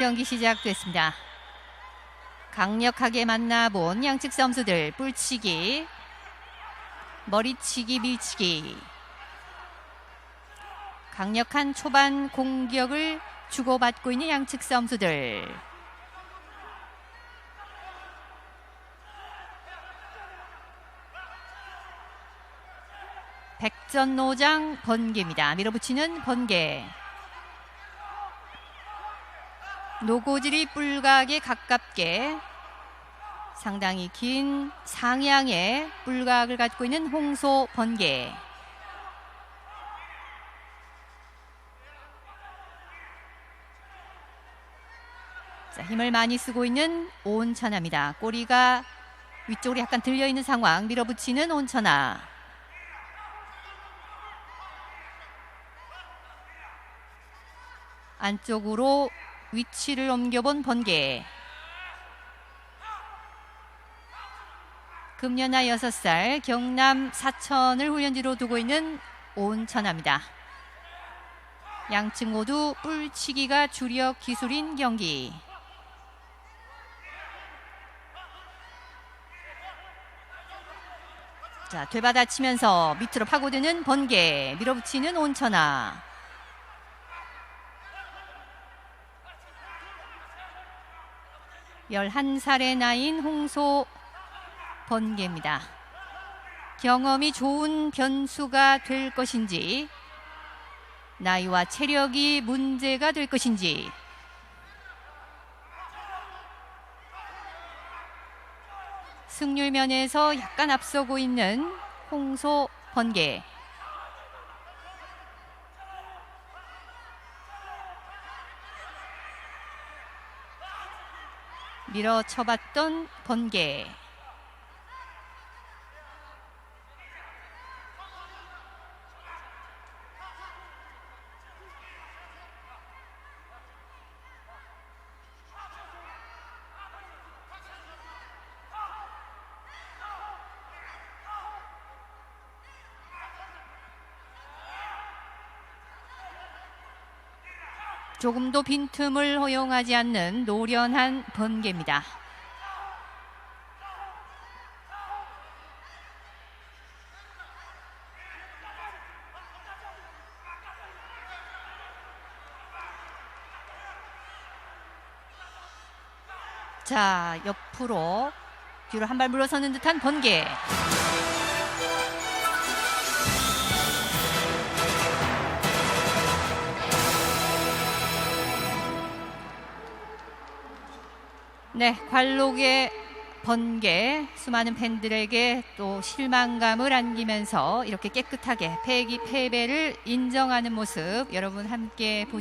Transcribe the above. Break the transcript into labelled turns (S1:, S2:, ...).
S1: 경기 시작됐습니다. 강력하게 만나본 양측 선수들 뿔치기, 머리치기, 밀치기. 강력한 초반 공격을 주고받고 있는 양측 선수들. 백전노장 번개입니다. 밀어붙이는 번개. 노고질이 뿔각에 가깝게 상당히 긴 상향의 뿔각을 갖고 있는 홍소 번개. 자, 힘을 많이 쓰고 있는 온천하입니다. 꼬리가 위쪽으로 약간 들려 있는 상황 밀어붙이는 온천하. 안쪽으로 위치를 옮겨본 번개. 금년아 6살 경남 사천을 훈련지로 두고 있는 온천합니다. 양측 모두 뿔치기가 주력 기술인 경기. 자, 되받아치면서 밑으로 파고드는 번개, 밀어붙이는 온천아. 11살의 나인 홍소 번개입니다. 경험이 좋은 변수가 될 것인지 나이와 체력이 문제가 될 것인지 승률 면에서 약간 앞서고 있는 홍소 번개 밀어쳐봤던 번개. 조금도 빈틈을 허용하지 않는 노련한 번개입니다. 자, 옆으로 뒤로 한 발 물러서는 듯한 번개. 네, 관록의 번개 수많은 팬들에게 또 실망감을 안기면서 이렇게 깨끗하게 패기 패배를 인정하는 모습 여러분 함께 보셨습니다.